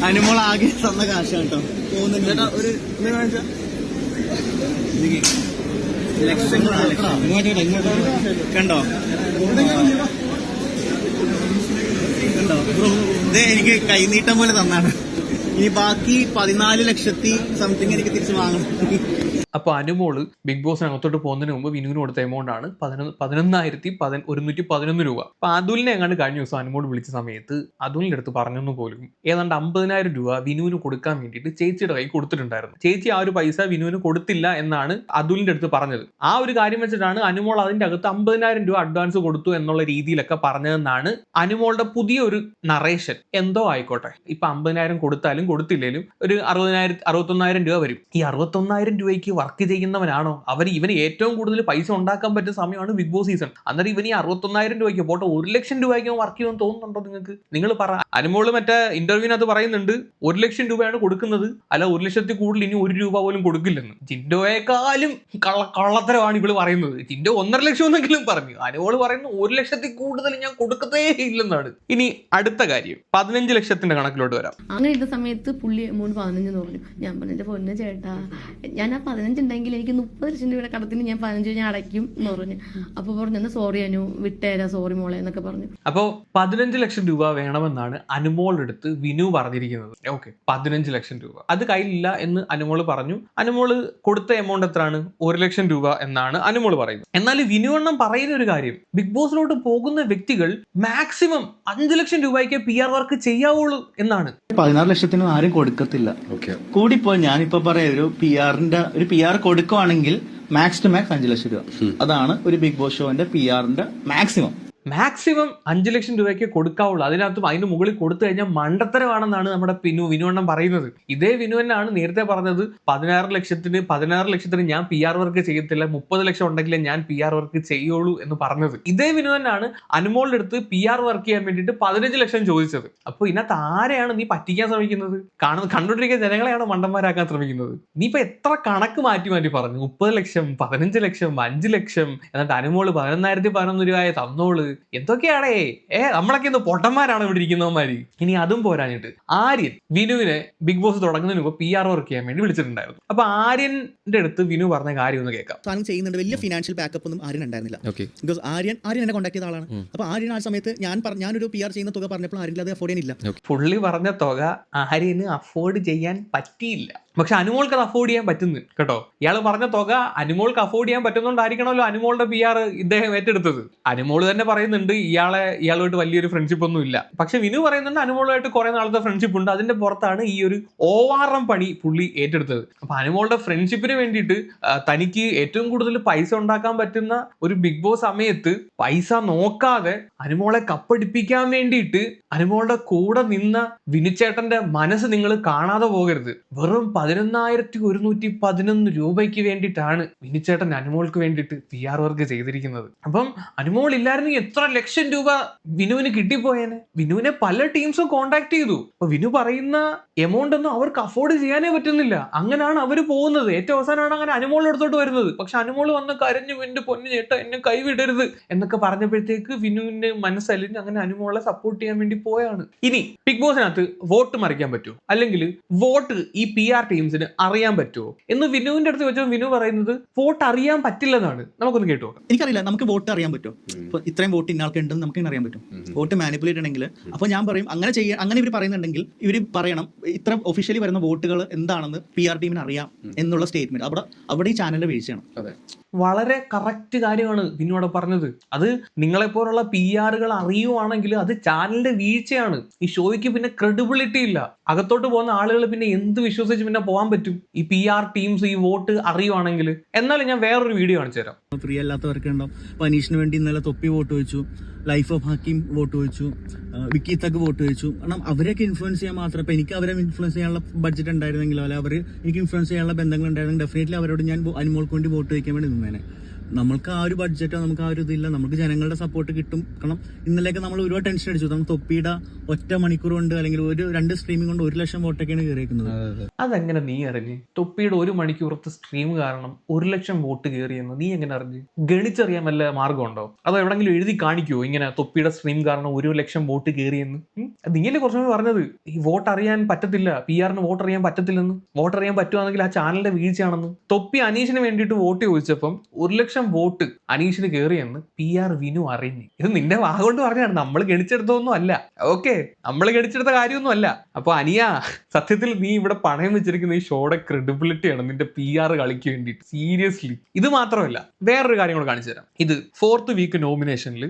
അനുമോൾ ആകെ തന്ന കാശാണ് കേട്ടോ. പോകുന്നുണ്ട് ഒരു കണ്ടോ? കണ്ടോ? ഇത് എനിക്ക് കൈനീട്ടം പോലെ തന്നാണ്. ഇനി ബാക്കി പതിനാല് ലക്ഷത്തി സംതിങ് എനിക്ക് തിരിച്ചു വാങ്ങണം. അപ്പൊ അനുമോൾ ബിഗ് ബോസിനകത്തോട്ട് പോകുന്നതിന് മുമ്പ് വിനുവിന് കൊടുത്ത എമൗണ്ട് ആണ് പതിനൊന്ന് പതിനൊന്നായിരത്തി പതി ഒരുന്നൂറ്റി പതിനൊന്ന് രൂപ. അപ്പൊ അതുലിനെ എങ്ങാണ്ട് കഴിഞ്ഞ ദിവസം അനുമോട് വിളിച്ച സമയത്ത് അതുലിന്റെ അടുത്ത് പറഞ്ഞെന്ന് പോലും ഏതാണ്ട് അമ്പതിനായിരം രൂപ വിനുവിന് കൊടുക്കാൻ വേണ്ടിയിട്ട് ചേച്ചിയുടെ കൈ കൊടുത്തിട്ടുണ്ടായിരുന്നു. ചേച്ചി ആ ഒരു പൈസ വിനുവിന് കൊടുത്തില്ല എന്നാണ് അതുലിന്റെ അടുത്ത് പറഞ്ഞത്. ആ ഒരു കാര്യം വെച്ചിട്ടാണ് അനുമോൾ അതിന്റെ അകത്ത് അമ്പതിനായിരം രൂപ അഡ്വാൻസ് കൊടുത്തു എന്നുള്ള രീതിയിലൊക്കെ പറഞ്ഞതെന്നാണ് അനുമോളുടെ പുതിയ ഒരു നറേഷൻ എന്തോ ആയിക്കോട്ടെ. ഇപ്പൊ അമ്പതിനായിരം കൊടുത്താലും കൊടുത്തില്ലേലും ഒരു അറുപതിനായിരം അറുപത്തൊന്നായിരം രൂപ വരും. ഈ അറുപത്തൊന്നായിരം രൂപയ്ക്ക് വർക്ക് ചെയ്യുന്നവനാണോ? അവർ ഇവന് ഏറ്റവും കൂടുതൽ പൈസ ഉണ്ടാക്കാൻ പറ്റുന്ന സമയമാണ് ബിഗ് ബോസ് സീസൺ അന്നേരം ഇവന് ഈ അറുപത്തൊന്നായിരം രൂപയ്ക്ക് പോട്ടെ ഒരു ലക്ഷം രൂപയ്ക്ക് വർക്ക് ചെയ്യുമെന്ന് തോന്നുന്നുണ്ടോ നിങ്ങൾക്ക് നിങ്ങൾ പറ. അനുമോൾ മറ്റേ ഇന്റർവ്യൂവിനകത്ത് പറയുന്നുണ്ട് ഒരു ലക്ഷം രൂപയാണ് കൊടുക്കുന്നത്. അല്ല ഒരു ലക്ഷത്തിൽ കൂടുതൽ ഇനി ഒരു രൂപ പോലും കൊടുക്കില്ലെന്ന്. ജിൻഡോയെക്കാളും കള്ള കള്ളത്തരമാണ് ഇവൾ പറയുന്നത്. ജിൻഡോ ഒന്നര ലക്ഷം എന്നെങ്കിലും പറഞ്ഞു. അനുമോൾ പറയുന്നു ഒരു ലക്ഷത്തിൽ കൂടുതൽ ഞാൻ കൊടുക്കത്തേ ഇല്ലെന്നാണ്. ഇനി അടുത്ത കാര്യം. പതിനഞ്ച് ലക്ഷത്തിന്റെ കണക്കിലോട്ട് വരാം. അങ്ങനെ പുള്ളി എമൗണ്ട് പതിനഞ്ചെന്ന് പറഞ്ഞു. ഞാൻ പറഞ്ഞു എന്റെ പൊന്നു ചേട്ടാ ഞാൻ ആ പതിനഞ്ച് ഉണ്ടെങ്കിൽ എനിക്ക് മുപ്പത് ലക്ഷം രൂപയുടെ കടത്തിന് ഞാൻ പതിനഞ്ച് ഞാൻ അടയ്ക്കും എന്ന് പറഞ്ഞു. അപ്പോൾ പറഞ്ഞു എന്നാൽ സോറി അനു വിട്ടേരാ സോറി മോളെ എന്നൊക്കെ പറഞ്ഞു. അപ്പോൾ പതിനഞ്ച് ലക്ഷം രൂപ വേണമെന്നാണ് അനുമോൾ അടുത്ത് വിനു പറഞ്ഞിരിക്കുന്നത്. ഓക്കെ പതിനഞ്ച് ലക്ഷം രൂപ. അത് കയ്യിലില്ല എന്ന് അനുമോൾ പറഞ്ഞു. അനുമോൾ കൊടുത്ത എമൗണ്ട് എത്രയാണ്? ഒരു ലക്ഷം രൂപ എന്നാണ് അനുമോൾ പറയുന്നത്. എന്നാൽ വിനു എണ്ണം പറയുന്ന ഒരു കാര്യം ബിഗ് ബോസിലോട്ട് പോകുന്ന വ്യക്തികൾ മാക്സിമം അഞ്ച് ലക്ഷം രൂപയ്ക്ക് പി ആർ വർക്ക് ചെയ്യാവുള്ളൂ എന്നാണ്. പതിനാറ് ലക്ഷത്തിനും ആരും കൊടുക്കത്തില്ല. ഓക്കെ കൂടിപ്പോ ഞാനിപ്പോ പറയാം ഒരു പി ആറിന്റെ ഒരു പി ആർ കൊടുക്കുവാണെങ്കിൽ മാക്സ് ടു മാക്സ് അഞ്ചു ലക്ഷം രൂപ. അതാണ് ഒരു ബിഗ് ബോസ് ഷോന്റെ പി ആറിന്റെ മാക്സിമം മാക്സിമം അഞ്ച് ലക്ഷം രൂപയ്ക്ക് കൊടുക്കാവുള്ളൂ. അതിനകത്തും അതിന് മുകളിൽ കൊടുത്തു കഴിഞ്ഞാൽ മണ്ടത്തരമാണെന്നാണ് നമ്മുടെ പിന്നു വിനുവണ്ണം പറയുന്നത്. ഇതേ വിനുവനാണ് നേരത്തെ പറഞ്ഞത് പതിനാറ് ലക്ഷത്തിന് പതിനാറ് ലക്ഷത്തിന് ഞാൻ പി ആർ വർക്ക് ചെയ്യത്തില്ല മുപ്പത് ലക്ഷം ഉണ്ടെങ്കിലേ ഞാൻ പി ആർ വർക്ക് ചെയ്യുള്ളൂ എന്ന് പറഞ്ഞത്. ഇതേ വിനുവനാണ് അനുമോളുടെ അടുത്ത് പി ആർ വർക്ക് ചെയ്യാൻ വേണ്ടിയിട്ട് പതിനഞ്ച് ലക്ഷം ചോദിച്ചത്. അപ്പോൾ ഇതിനകത്ത് ആരെയാണ് നീ പറ്റിക്കാൻ ശ്രമിക്കുന്നത്? കാണുന്ന കണ്ടുകൊണ്ടിരിക്കുന്ന ജനങ്ങളെയാണ് മണ്ടന്മാരാക്കാൻ ശ്രമിക്കുന്നത്? നീ ഇപ്പൊ എത്ര കണക്ക് മാറ്റി മാറ്റി പറഞ്ഞു? മുപ്പത് ലക്ഷം പതിനഞ്ച് ലക്ഷം അഞ്ച് ലക്ഷം എന്നിട്ട് അനുമോൾ പതിനൊന്നായിരത്തി പതിനൊന്ന് രൂപയെ തന്നോൾ. എന്തൊക്കെയാണേ? ഏ നമ്മളൊക്കെ ഇന്ന് പൊട്ടന്മാരാണ് ഇവിടെ ഇരിക്കുന്നവന്മാര്. ഇനി അതും പോരാഞ്ഞിട്ട് ആര്യൻ വിനുവിനെ ബിഗ് ബോസ് തുടങ്ങുന്നതിന് മുമ്പ് പി ആർ വർക്ക് ചെയ്യാൻ വേണ്ടി വിളിച്ചിട്ടുണ്ടായിരുന്നു. അപ്പൊ ആര്യന്റെ അടുത്ത് വിനു പറഞ്ഞ കാര്യം ഒന്ന് കേൾക്കാം. സാധനം ചെയ്യുന്നുണ്ട്. വലിയ ഫിനാൻഷ്യൽ ബാക്കപ്പ് ഒന്നും ആര്യൻ ഉണ്ടായിരുന്നില്ല. ഓക്കെ ബിക്കോസ് ആര്യൻ ആര്യൻ എന്നെ കോൺടാക്ട് ചെയ്ത ആളാണ്. അപ്പൊ ആര്യൻ ആ സമയത്ത് ഞാൻ ഞാനൊരു പി ആർ ചെയ്യുന്ന തുക പറഞ്ഞപ്പോൾ ആര്യൻ അത് അഫോർഡ് ചെയ്യാനില്ല. പുള്ളി പറഞ്ഞ തുക ആര്യന് അഫോർഡ് ചെയ്യാൻ പറ്റിയില്ല. പക്ഷെ അനുമോൾക്ക് അത് അഫോർഡ് ചെയ്യാൻ പറ്റുന്നു കേട്ടോ. ഇയാൾ പറഞ്ഞ തുക അനുമോൾക്ക് അഫോർഡ് ചെയ്യാൻ പറ്റുന്നോണ്ടായിരിക്കണമല്ലോ അനുമോളുടെ പി ആർ ഇദ്ദേഹം ഏറ്റെടുത്തത്. അനുമോൾ തന്നെ പറയുന്നുണ്ട് ഇയാളെ ഇയാളുമായിട്ട് വലിയൊരു ഫ്രണ്ട്ഷിപ്പ് ഒന്നും ഇല്ല. പക്ഷെ വിനു പറയുന്നുണ്ട് അനുമോളുമായിട്ട് കുറെ നാളത്തെ ഫ്രണ്ട്ഷിപ്പ് ഉണ്ട്. അതിന്റെ പുറത്താണ് ഈ ഒരു ഓവാറം പണി പുള്ളി ഏറ്റെടുത്തത്. അപ്പൊ അനുമോളുടെ ഫ്രണ്ട്ഷിപ്പിന് വേണ്ടിയിട്ട് തനിക്ക് ഏറ്റവും കൂടുതൽ പൈസ ഉണ്ടാക്കാൻ പറ്റുന്ന ഒരു ബിഗ് ബോസ് സമയത്ത് പൈസ നോക്കാതെ അനുമോളെ കപ്പടിപ്പിക്കാൻ വേണ്ടിയിട്ട് അനുമോളുടെ കൂടെ നിന്ന വിനുചേട്ടന്റെ മനസ്സ് നിങ്ങൾ കാണാതെ പോകരുത്. വെറും പതിനൊന്നായിരത്തി ഒരുന്നൂറ്റി പതിനൊന്ന് രൂപയ്ക്ക് വേണ്ടിയിട്ടാണ് മിനിച്ചേട്ടൻ അനുമോൾക്ക് വേണ്ടിയിട്ട് പി ആർ വർക്ക് ചെയ്തിരിക്കുന്നത്. അപ്പം അനുമോൾ ഇല്ലായിരുന്നെങ്കിൽ എത്ര ലക്ഷം രൂപ വിനുവിന് കിട്ടിപ്പോയേനെ? വിനുവിനെ പല ടീംസും കോണ്ടാക്ട് ചെയ്തു. അപ്പൊ വിനു പറയുന്ന എമൗണ്ട് ഒന്നും അവർക്ക് അഫോർഡ് ചെയ്യാനേ പറ്റുന്നില്ല. അങ്ങനെയാണ് അവർ പോകുന്നത്. ഏറ്റവും അവസാനമാണ് അങ്ങനെ അനുമോളുടെ അടുത്തോട്ട് വരുന്നത്. പക്ഷെ അനുമോൾ വന്ന് കരഞ്ഞു എന്റെ പൊന്നു ചേട്ടാ എന്നെ കൈവിടരുത് എന്നൊക്കെ പറഞ്ഞപ്പോഴത്തേക്ക് വിനുവിന്റെ മനസ്സലിഞ്ഞ് അങ്ങനെ അനുമോളെ സപ്പോർട്ട് ചെയ്യാൻ വേണ്ടി പോയാണ്. ഇനി ബിഗ് ബോസിനകത്ത് വോട്ട് മറിക്കാൻ പറ്റുമോ? അല്ലെങ്കിൽ വോട്ട് ഈ പി ആർ ടീംസിന് അറിയാൻ പറ്റുമോ എന്ന് വിനുവിന്റെ അടുത്ത് വെച്ചാൽ വിനു പറയുന്നത് വോട്ട് അറിയാൻ പറ്റില്ലെന്നാണ്. നമുക്കൊന്ന് കേട്ടോ എനിക്കറിയില്ല നമുക്ക് വോട്ട് അറിയാൻ പറ്റും ഇപ്പൊ ഇത്രയും വോട്ട് ഇന്നാൾക്ക് ഉണ്ടെന്ന് നമുക്ക് അറിയാൻ പറ്റും. വോട്ട് മാനിപ്പുലേറ്റ് ഉണ്ടെങ്കിൽ അപ്പൊ ഞാൻ പറയും അങ്ങനെ ചെയ്യാൻ അങ്ങനെ ഇവർ പറയുന്നുണ്ടെങ്കിൽ ഇവർ പറയണം ഇത്ര ഒഫീഷ്യലി വരുന്ന വോട്ടുകൾ എന്താണെന്ന് പി ആർ ടീമിന് അറിയാം എന്നുള്ള സ്റ്റേറ്റ്മെന്റ് അവിടെ അവിടെ ഈ ചാനലിന്റെ വീഴ്ചയാണ് വളരെ കറക്റ്റ് കാര്യമാണ് വിനോട് പറഞ്ഞത്. അത് നിങ്ങളെ നിങ്ങളെപ്പോലുള്ള പി ആറുകൾ അറിയുവാണെങ്കിൽ അത് ചാനലിന്റെ വീഴ്ചയാണ്. ഈ ഷോയ്ക്ക് പിന്നെ ക്രെഡിബിലിറ്റി ഇല്ല. അകത്തോട്ട് പോകുന്ന ആളുകൾ പിന്നെ എന്ത് വിശ്വസിച്ച് പിന്നെ പോകാൻ പറ്റും. ഈ പി ആർ ടീംസ് ഈ വോട്ട് അറിയുവാണെങ്കിൽ. എന്നാലും ഞാൻ വേറൊരു വീഡിയോ കാണിച്ചു തരാം. ഫ്രീ അല്ലാത്തവർക്ക് ഉണ്ടാവും അപ്പൊ അനീഷിന് വേണ്ടി ഇന്നലെ തൊപ്പി വോട്ട് വെച്ചു. ലൈഫ് ഓഫ് ഹക്കീം വോട്ട് വെച്ചു. വിക്കി തക്ക് വോട്ട് വെച്ചു. കാരണം അവരെയൊക്കെ ഇൻഫ്ലുവൻസ് ചെയ്യാൻ മാത്രം. ഇപ്പം എനിക്ക് അവരെ ഇൻഫ്ലുവൻസ് ചെയ്യാനുള്ള ബഡ്ജറ്റ് ഉണ്ടായിരുന്നെങ്കിലോ അല്ലെ അവർ എനിക്ക് ഇൻഫ്ലുവൻസ് ചെയ്യാനുള്ള ബന്ധങ്ങൾ ഉണ്ടായിരുന്നെങ്കിൽ ഡെഫിനറ്റ്ലി അവരോട് ഞാൻ അനുമോൾക്ക് വേണ്ടി വോട്ട് വയ്ക്കാൻ വേണ്ടി നിന്നേനെ. നമ്മൾക്ക് ആ ഒരു ബഡ്ജറ്റോ നമുക്ക് ആ ഒരു ഇതില്ല. നമുക്ക് ജനങ്ങളുടെ സപ്പോർട്ട് കിട്ടും. കാരണം ഇന്നലെയൊക്കെ നമ്മൾ ഒരുപാട് ടെൻഷൻ അടിച്ചു. നമ്മൾ തൊപ്പിയുടെ ഒറ്റ മണിക്കൂർ കൊണ്ട് അല്ലെങ്കിൽ ഒരു രണ്ട് സ്ട്രീമിംഗ് കൊണ്ട് ഒരു ലക്ഷം വോട്ടൊക്കെയാണ് കയറിയിരിക്കുന്നത് അതെങ്ങനെ നീ അറിഞ്ഞ്? തൊപ്പിയുടെ ഒരു മണിക്കൂറത്തെ സ്ട്രീം കാരണം ഒരു ലക്ഷം വോട്ട് കയറിയെന്ന് നീ എങ്ങനെ അറിഞ്ഞ്? ഗണിച്ചറിയാൻ വല്ല മാർഗമുണ്ടോ? അതോ എവിടെങ്കിലും എഴുതി കാണിക്കുമോ ഇങ്ങനെ തൊപ്പിയുടെ സ്ട്രീം കാരണം ഒരു ലക്ഷം വോട്ട് കയറിയെന്ന് നീയല്ലേ കുറച്ചു പറഞ്ഞത്? ഈ വോട്ട് അറിയാൻ പറ്റത്തില്ല. പി ആറിന് വോട്ട് അറിയാൻ പറ്റത്തില്ലെന്ന്. വോട്ട് അറിയാൻ പറ്റുവാണെങ്കിൽ ആ ചാനലിന്റെ വീഴ്ചയാണെന്ന്. തൊപ്പി അനീഷിന് വേണ്ടിയിട്ട് വോട്ട് ചോദിച്ചപ്പം ഒരു ലക്ഷം ലക്ഷം വോട്ട് അനീഷിന് കയറിയെന്ന് പി ആർ വിനു അറിഞ്ഞു. ഇത് നിന്റെ വാ കൊണ്ട് പറഞ്ഞാണ് നമ്മൾ ഗണിച്ചെടുത്തൊന്നും അല്ല. ഓക്കെ നമ്മൾ ഗണിച്ചെടുത്ത കാര്യമൊന്നും അല്ല. അപ്പൊ അനിയ സത്യത്തിൽ നീ ഇവിടെ പണയം വെച്ചിരിക്കുന്ന ഈ ഷോയുടെ ക്രെഡിബിലിറ്റിയാണ് നിന്റെ പി ആർ കളിക്ക് വേണ്ടിയിട്ട്. സീരിയസ്ലി ഇത് മാത്രമല്ല വേറൊരു കാര്യം കൂടെ കാണിച്ചു തരാം. ഇത് ഫോർത്ത് വീക്ക് നോമിനേഷനിൽ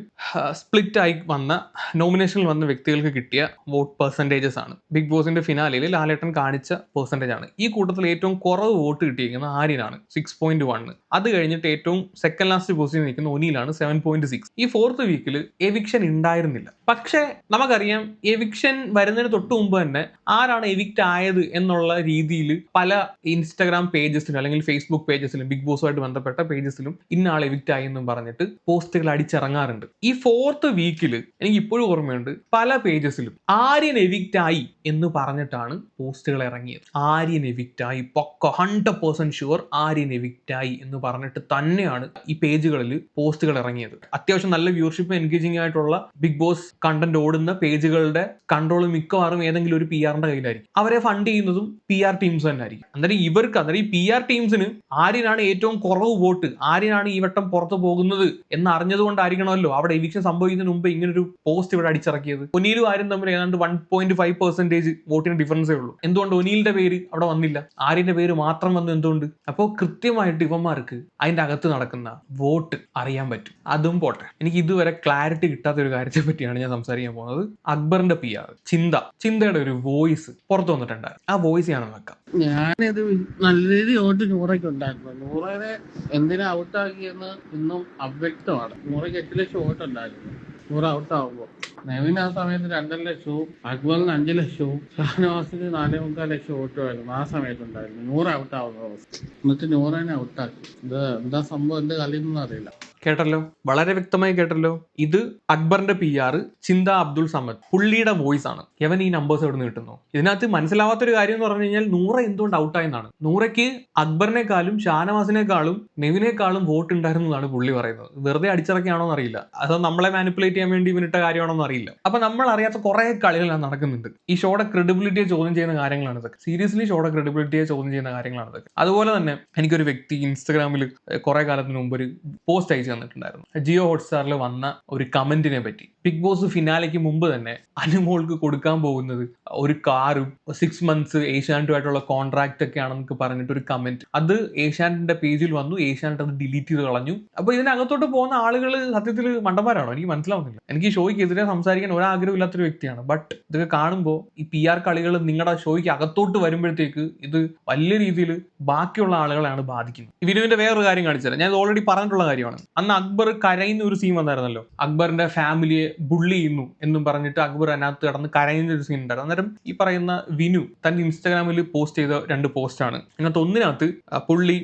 സ്പ്ലിറ്റ് ആയി വന്ന നോമിനേഷനിൽ വന്ന വ്യക്തികൾക്ക് കിട്ടിയ വോട്ട് പെർസെന്റേജസ് ആണ്. ബിഗ് ബോസിന്റെ ഫിനാലിൽ ലാലേട്ടൻ കാണിച്ച പെർസെന്റേജ് ആണ്. ഈ കൂട്ടത്തിൽ ഏറ്റവും കുറവ് വോട്ട് കിട്ടിയിരിക്കുന്നത് ആര്യനാണ്. സിക്സ് പോയിന്റ് വൺ അത് കഴിഞ്ഞിട്ട് ഏറ്റവും സെക്കൻഡ് ലാസ്റ്റ് പൊസിഷനിൽ നിൽക്കുന്ന ഒനിയിലാണ് സെവൻ പോയിന്റ് സിക്സ് ഈ ഫോർത്ത് വീക്കിൽ എവിക്ഷൻ ഉണ്ടായിരുന്നില്ല പക്ഷേ നമുക്കറിയാം എവിക്ഷൻ വരുന്നതിന് തൊട്ട് മുമ്പ് തന്നെ ആരാണ് എവിക്റ്റ് ആയത് എന്നുള്ള രീതിയിൽ പല ഇൻസ്റ്റാഗ്രാം പേജസിലും അല്ലെങ്കിൽ ഫേസ്ബുക്ക് പേജസിലും ബിഗ് ബോസുമായിട്ട് ബന്ധപ്പെട്ട പേജസിലും ഇന്ന ആൾ എവിക്റ്റ് ആയി എന്നും പറഞ്ഞിട്ട് പോസ്റ്റുകൾ അടിച്ചിറങ്ങാറുണ്ട്. ഈ ഫോർത്ത് വീക്കിൽ എനിക്ക് ഇപ്പോഴും ഓർമ്മയുണ്ട് പല പേജസിലും ആര്യൻ എവിക്റ്റ് ആയി എന്ന് പറഞ്ഞിട്ടാണ് പോസ്റ്റുകൾ ഇറങ്ങിയത്. ആര്യൻ എവിക്റ്റ് ആയി പൊക്ക hundred percent sure Aryan evict ആയി എന്ന് പറഞ്ഞിട്ട് തന്നെയാണ് ഈ പേജുകളിൽ പോസ്റ്റുകൾ ഇറങ്ങിയത്. അത്യാവശ്യം നല്ല വ്യൂവർഷിപ്പ് എൻഗേജിംഗ് ആയിട്ടുള്ള ബിഗ് ബോസ് കണ്ടന്റ് ഓടുന്ന പേജുകളുടെ കൺട്രോൾ മിക്കവാറും ഏതെങ്കിലും ഒരു പി ആറിന്റെ കയ്യിലായിരിക്കും. അവരെ ഫണ്ട് ചെയ്യുന്നതും പി ആർ ടീംസ് തന്നെ ആയിരിക്കും. അന്നേരം ഇവർക്ക് അന്നേരം ഈ പി ആർ ടീംസിന് ആരിനാണ് ഏറ്റവും കുറവ് വോട്ട്? ആരിനാണ് ഈ വട്ടം പുറത്തു പോകുന്നത് എന്ന് അറിഞ്ഞതുകൊണ്ടായിരിക്കണമല്ലോ അവിടെ എവിക്ഷൻ സംഭവിക്കുന്നതിന് മുമ്പ് ഒരു പോസ്റ്റ് ഇവിടെ അടിച്ചിറക്കിയത്. ഒനീലും ആരും തമ്മിൽ ഏതാണ്ട് വൺ പോയിന്റ് ഫൈവ് പെർസെന്റേജ് വോട്ടിന് ഡിഫറൻസേ ഉള്ളൂ. എന്തുകൊണ്ട് ഒനീലിന്റെ പേര് അവിടെ വന്നില്ല? ആരിന്റെ പേര് മാത്രം വന്നു എന്തുകൊണ്ട്? അപ്പോൾ കൃത്യമായിട്ട് ഇവന്മാർക്ക് അതിന്റെ അകത്ത് നടക്കുന്ന വോട്ട് അറിയാൻ പറ്റും. അതും പോട്ടെ. എനിക്ക് ഇതുവരെ ക്ലാരിറ്റി കിട്ടാത്ത ഒരു കാര്യത്തെ പറ്റിയാണ് ഞാൻ സംസാരിക്കാൻ പോകുന്നത്. അക്ബറിന്റെ പി ആർ ചിന്ത. ചിന്തയുടെ ഒരു വോയിസ് പുറത്തു വന്നിട്ടുണ്ടായിരുന്നു. ആ വോയിസ് ഞാൻ നോക്കാം ഞാനിത് നല്ല രീതിയിൽ വോട്ട് നൂറയ്ക്ക് ഉണ്ടായിരുന്നു. നൂറനെ എന്തിനാ ഔട്ടാക്കിയെന്ന് ഇന്നും അവ്യക്തമാണ്. നൂറയ്ക്ക് എട്ട് ലക്ഷം വോട്ട് ഉണ്ടായിരുന്നു. നൂറ് ഔട്ടാവുമ്പോൾ നെവിൻ ആ സമയത്ത് രണ്ടര ലക്ഷവും അക്ബറിന് അഞ്ച് ലക്ഷവും ഷാനവാസിന് നാലേ മുക്കാൽ ലക്ഷം വോട്ടുമായിരുന്നു ആ സമയത്തുണ്ടായിരുന്നു. നൂറ് ഔട്ട് ആവുന്ന അവസ്ഥ. എന്നിട്ട് നൂറിനെ ഔട്ടാക്കി ഇത് എന്താ സംഭവം? എന്ത് കളിയൊന്നും അറിയില്ല. കേട്ടല്ലോ? വളരെ വ്യക്തമായി കേട്ടല്ലോ? ഇത് അക്ബറിന്റെ പി ആർ ചിന്ത അബ്ദുൾ സമദ് പുള്ളിയുടെ വോയിസ് ആണ്. എവൻ ഈ നമ്പേഴ്സ് എവിടെ നിന്ന് കിട്ടുന്നു? ഇതിനകത്ത് മനസ്സിലാവാത്തൊരു കാര്യം എന്ന് പറഞ്ഞു കഴിഞ്ഞാൽ നൂറ എന്തുകൊണ്ട് ഔട്ടായെന്നാണ് നൂറയ്ക്ക് അക്ബറിനേക്കാളും ഷാനവാസിനേക്കാളും നെവിനേക്കാളും വോട്ട് ഉണ്ടായിരുന്നതാണ് പുള്ളി പറയുന്നത്. വെറുതെ അടിച്ചിറക്കിയാണോ എന്നറിയില്ല അത് നമ്മളെ മാനിപ്പുലേറ്റ് ചെയ്യാൻ വേണ്ടി ഇവനിട്ട കാര്യമാണോ എന്നറിയില്ല അപ്പൊ നമ്മൾ അറിയാത്ത കുറെ കളികൾ നടക്കുന്നുണ്ട്. ഈ ഷോയുടെ ക്രെഡിബിലിറ്റിയെ ചോദ്യം ചെയ്യുന്ന കാര്യങ്ങളാണ് ഇതൊക്കെ. സീരിയസ്ലി ഷോയുടെ ക്രെഡിബിലിറ്റിയെ ചോദ്യം ചെയ്യുന്ന കാര്യങ്ങളാണ് ഇതൊക്കെ. അതുപോലെ തന്നെ എനിക്കൊരു വ്യക്തി ഇൻസ്റ്റാഗ്രാമിൽ കുറെ കാലത്തിന് മുമ്പ് ഒരു പോസ്റ്റ് അയച്ചു തന്നിട്ടുണ്ടായിരുന്നു. ജിയോ ഹോട്ട്സ്റ്റാറിൽ വന്ന ഒരു കമന്റിനെ പറ്റി. ബിഗ് ബോസ് ഫിനാലയ്ക്ക് മുമ്പ് തന്നെ അനുമോൾക്ക് കൊടുക്കാൻ പോകുന്നത് ഒരു കാറും സിക്സ് മന്ത്സ് ഏഷ്യാനെറ്റുമായിട്ടുള്ള കോൺട്രാക്ട് ഒക്കെ ആണെന്ന് പറഞ്ഞിട്ട് ഒരു കമന്റ് അത് ഏഷ്യാനെറ്റിന്റെ പേജിൽ വന്നു. ഏഷ്യാനെറ്റ് അത് ഡിലീറ്റ് ചെയ്ത് കളഞ്ഞു. അപ്പൊ ഇതിനകത്തോട്ട് പോകുന്ന ആളുകൾ സത്യത്തിൽ മണ്ടന്മാരാണോ? എനിക്ക് മനസ്സിലാവുന്നില്ല. എനിക്ക് ഈ ഷോയ്ക്ക് എതിരെ സംസാരിക്കാൻ ഒരാഗ്രഹം ഇല്ലാത്തൊരു വ്യക്തിയാണ്. ബട്ട് ഇതൊക്കെ കാണുമ്പോൾ ഈ പി ആർ കളികൾ നിങ്ങളുടെ ഷോയ്ക്ക് അകത്തോട്ട് വരുമ്പോഴത്തേക്ക് ഇത് വലിയ രീതിയിൽ ബാക്കിയുള്ള ആളുകളെയാണ് ബാധിക്കുന്നത്. വിനുവിന്റെ വേറൊരു കാര്യം കാണിച്ചാൽ ഞാൻ ഓൾറെഡി പറഞ്ഞിട്ടുള്ള കാര്യമാണ്. അന്ന് അക്ബർ കരയുന്ന ഒരു സീൻ വന്നായിരുന്നല്ലോ. അക്ബറിന്റെ ഫാമിലിയെ ബുള്ളി ചെയ്യുന്നു എന്നും പറഞ്ഞിട്ട് അക്ബർ അതിനകത്ത് കടന്ന് കരയുന്ന ഒരു സീൻ ഉണ്ടായിരുന്നു. അന്നേരം ഈ പറയുന്ന വിനു തന്റെ ഇൻസ്റ്റാഗ്രാമിൽ പോസ്റ്റ് ചെയ്ത രണ്ട് പോസ്റ്റാണ് അതിനകത്ത് ഒന്നിനകത്ത് പുള്ളി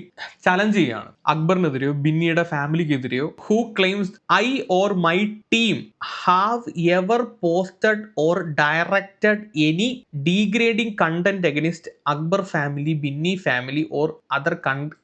ചലഞ്ച് ചെയ്യാണ് അക്ബറിനെതിരെയോ ബിന്നിയുടെ ഫാമിലിക്കെതിരെയോ who claims I or my team have ever posted or directed any degrading content against Akbar family Binny family or other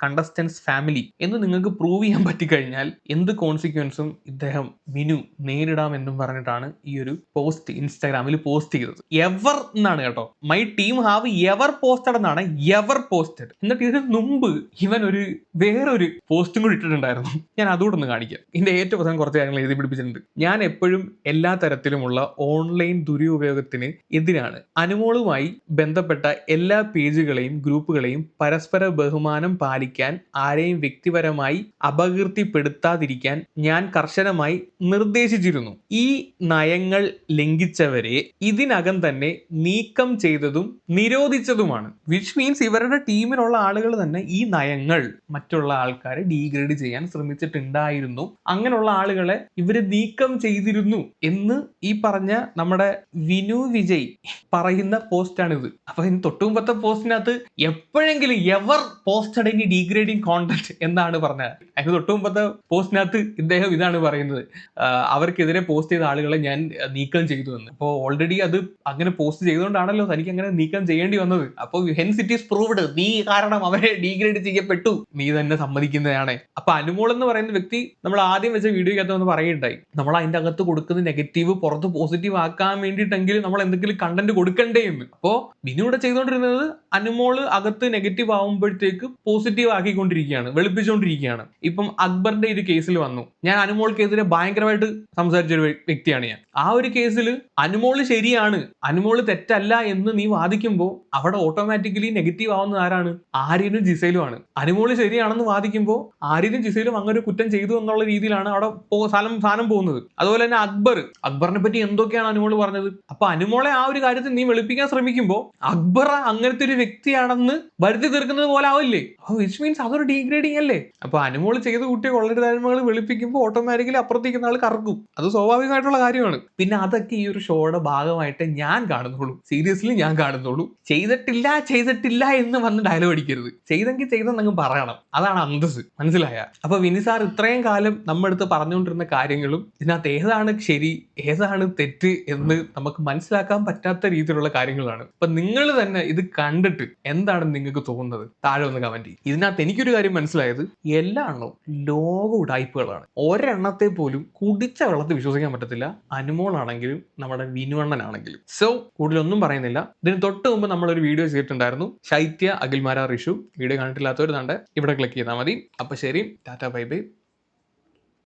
contestants family എന്ന് നിങ്ങൾക്ക് പ്രൂവ് ചെയ്യാൻ പറ്റിക്കഴിഞ്ഞാൽ എന്ത് കോൺസിക്വൻസും ഇദ്ദേഹം മിനു നേരിടാമെന്നും പറഞ്ഞിട്ടാണ് ഈ ഒരു പോസ്റ്റ് ഇൻസ്റ്റാഗ്രാമിൽ പോസ്റ്റ് ചെയ്തത്. എവർ എന്നാണ് കേട്ടോ. My team have ever posted എന്നാണ് എവർ പോസ്റ്റഡ് എന്നിട്ട് ഇതിന് മുമ്പ് ഇവൻ ഒരു വേറൊരു പോസ്റ്റും കൂടി ഇട്ടിട്ടുണ്ടായിരുന്നു. ഞാൻ അതുകൂടെ ഒന്ന് കാണിക്കാം. ഇതിന്റെ ഏറ്റവും അവസാനം കുറച്ച് കാര്യങ്ങൾ എഴുതി പിടിപ്പിച്ചിട്ടുണ്ട്. ഞാൻ എപ്പോഴും എല്ലാ തരത്തിലുമുള്ള ഓൺലൈൻ ദുരുപയോഗത്തിന് എതിരാണ്. അനുമോളുമായി ബന്ധപ്പെട്ട എല്ലാ പേജുകളെയും ഗ്രൂപ്പുകളെയും പരസ്പര ബഹുമാനം പാലിക്കാൻ ആരെയും വ്യക്തിപരമായി അപകീർത്തിപ്പെടുത്താതിരിക്കാൻ ഞാൻ കർശനമായി നിർദ്ദേശിച്ചിരുന്നു. ഈ നയങ്ങൾ ലംഘിച്ചവരെ ഇതിനകം തന്നെ നീക്കം ചെയ്തതും നിരോധിച്ചതുമാണ്. വിച്ച് മീൻസ് ഇവരുടെ ടീമിലുള്ള ആളുകൾ തന്നെ ഈ നയങ്ങൾ മറ്റുള്ള ആൾക്കാരെ ഡീഗ്രേഡ് ചെയ്യാൻ ശ്രമിച്ചിട്ടുണ്ടായിരുന്നു. അങ്ങനെയുള്ള ആളുകളെ ഇവർ നീക്കം ചെയ്തിരുന്നു എന്ന് ഈ പറഞ്ഞ നമ്മുടെ വിനു വിജയ് പറയുന്ന പോസ്റ്റാണിത്. അപ്പൊ ഇതിന് തൊട്ടുമുമ്പത്തെ പോസ്റ്റിനകത്ത് എപ്പോഴെങ്കിലും എവർ പോസ്റ്റഡ് ഇനി ഡീഗ്രേഡിങ് കോണ്ടന്റ് എന്നാണ് പറഞ്ഞത്. അതിന് തൊട്ടുമുമ്പത്തെ പോസ്റ്റിനകത്ത് ഇദ്ദേഹം ഇതാണ് പറയുന്നത്. അവർക്കെതിരെ പോസ്റ്റ് ചെയ്ത ആളുകളെ ഞാൻ നീക്കം ചെയ്തു എന്ന്. അപ്പോൾ ഓൾറെഡി അത് അങ്ങനെ പോസ്റ്റ് ചെയ്തുകൊണ്ടാണല്ലോ തനിക്ക് അങ്ങനെ നീക്കം ചെയ്യേണ്ടി വന്നത്. അപ്പോൾ ഹെൻസ് ഇറ്റ് ഈസ് പ്രൂവ്ഡ് നീ കാരണം അവരെ ഡീഗ്രേഡ് ചെയ്യപ്പെട്ടു. നീ തന്നെ സമ്മതിക്കുന്നതാണ് അപ്പൊ അനുമോൾ എന്ന് പറയുന്ന വ്യക്തി നമ്മൾ ആദ്യം വെച്ച വീഡിയോക്കകത്ത് ഒന്ന് പറയുണ്ടായി നമ്മൾ അതിന്റെ അകത്ത് കൊടുക്കുന്ന നെഗറ്റീവ് നെഗറ്റീവ് പുറത്ത് പോസിറ്റീവ് ആക്കാൻ വേണ്ടിയിട്ടെങ്കിലും നമ്മൾ എന്തെങ്കിലും കണ്ടന്റ് കൊടുക്കണ്ടേ എന്ന്. അപ്പോ ബിനു ഇവിടെ ചെയ്തുകൊണ്ടിരുന്നത് അനുമോൾ അകത്ത് നെഗറ്റീവ് ആവുമ്പോഴത്തേക്ക് പോസിറ്റീവ് ആക്കിക്കൊണ്ടിരിക്കുകയാണ് വെളുപ്പിച്ചുകൊണ്ടിരിക്കുകയാണ് ഇപ്പം അക്ബറിന്റെ ഒരു കേസിൽ വന്നു. ഞാൻ അനുമോൾക്കെതിരെ ഭയങ്കരമായിട്ട് സംസാരിച്ച ഒരു വ്യക്തിയാണ് ഞാൻ. ആ ഒരു കേസിൽ അനുമോൾ ശരിയാണ് അനുമോൾ തെറ്റല്ല എന്ന് നീ വാദിക്കുമ്പോൾ അവിടെ ഓട്ടോമാറ്റിക്കലി നെഗറ്റീവ് ആവുന്നത് ആരാണ്? ആര്യനും ജിസയിലുമാണ് അനുമോൾ ശരിയാണെന്ന് വാദിക്കുമ്പോൾ ആര്യനും ജിസയിലും അങ്ങനെ ഒരു കുറ്റം ചെയ്തു എന്നുള്ള രീതിയിലാണ് അവിടെ സ്ഥലം സാധനം പോകുന്നത്. അതുപോലെ തന്നെ അക്ബർ അക്ബറിനെ പറ്റി എന്തൊക്കെയാണ് അനുമോൾ പറഞ്ഞത്? അപ്പൊ അനുമോളെ ആ ഒരു കാര്യത്തിൽ നീ വെളുപ്പിക്കാൻ ശ്രമിക്കുമ്പോൾ അക്ബർ അങ്ങനത്തെ ഒരു വ്യക്തിയാണെന്ന് വരുത്തി തീർക്കുന്നത് പോലെ ആവില്ലേ? വിച്ച് മീൻസ് അതൊരു ഡീഗ്രേഡിങ് അല്ലേ? അപ്പൊ അനുമോൾ ചെയ്ത് കൂട്ടിയ കൊള്ളരുതായ്മകൾ വെളുപ്പിക്കുമ്പോൾ ഓട്ടോമാറ്റിക്കലി അപ്പുറത്തേക്കുന്ന ആൾ കറക്കും. അത് സ്വാഭാവികമായിട്ടുള്ള കാര്യമാണ്. പിന്നെ അതൊക്കെ ഈ ഒരു ഷോയുടെ ഭാഗമായിട്ട് ഞാൻ കാണുന്നുള്ളൂ. സീരിയസ്ലി ഞാൻ കാണുന്നുള്ളൂ. ചെയ്തിട്ടില്ല ചെയ്തിട്ടില്ല എന്ന് വന്ന് ഡയലോഗ് അടിക്കരുത്. ചെയ്തെങ്കിൽ ചെയ്തെന്നങ്ങ് പറയണം. അതാണ് അന്തസ് മനസ്സിലായ? അപ്പൊ വിനി സാർ ഇത്രയും കാലം നമ്മുടെ അടുത്ത് പറഞ്ഞുകൊണ്ടിരുന്ന കാര്യങ്ങളും ഇതിനകത്ത് ഏതാണ് ശരി ഏതാണ് തെറ്റ് എന്ന് നമുക്ക് മനസ്സിലാക്കാൻ പറ്റാത്ത രീതിയിലുള്ള കാര്യങ്ങളാണ്. അപ്പൊ നിങ്ങൾ തന്നെ ഇത് കണ്ടിട്ട് എന്താണ് നിങ്ങൾക്ക് തോന്നുന്നത്? താഴെ ഒന്ന് കമന്റ് ചെയ്യും. ഇതിനകത്ത് എനിക്കൊരു കാര്യം മനസ്സിലായത് എല്ലാ എണ്ണവും ലോക ഉടായ്പകളാണ്? ഒരെണ്ണത്തെ പോലും കുടിച്ച വെള്ളത്തിൽ വിശ്വസിക്കാൻ പറ്റത്തില്ല. അനുമോളാണെങ്കിലും നമ്മുടെ വിനുവണ്ണനാണെങ്കിലും. സോ കൂടുതലൊന്നും പറയുന്നില്ല. ഇതിന് തൊട്ട് മുമ്പ് ഒരു വീഡിയോ ചെയ്തിട്ടുണ്ടായിരുന്നു. ശൈത്യ അഖിൽമാര റിഷു വീഡിയോ കണ്ടിട്ടില്ലാത്തവർ തണ്ട് ഇവിടെ ക്ലിക്ക് ചെയ്താൽ മതി. അപ്പൊ ശരി. Tata bye bye.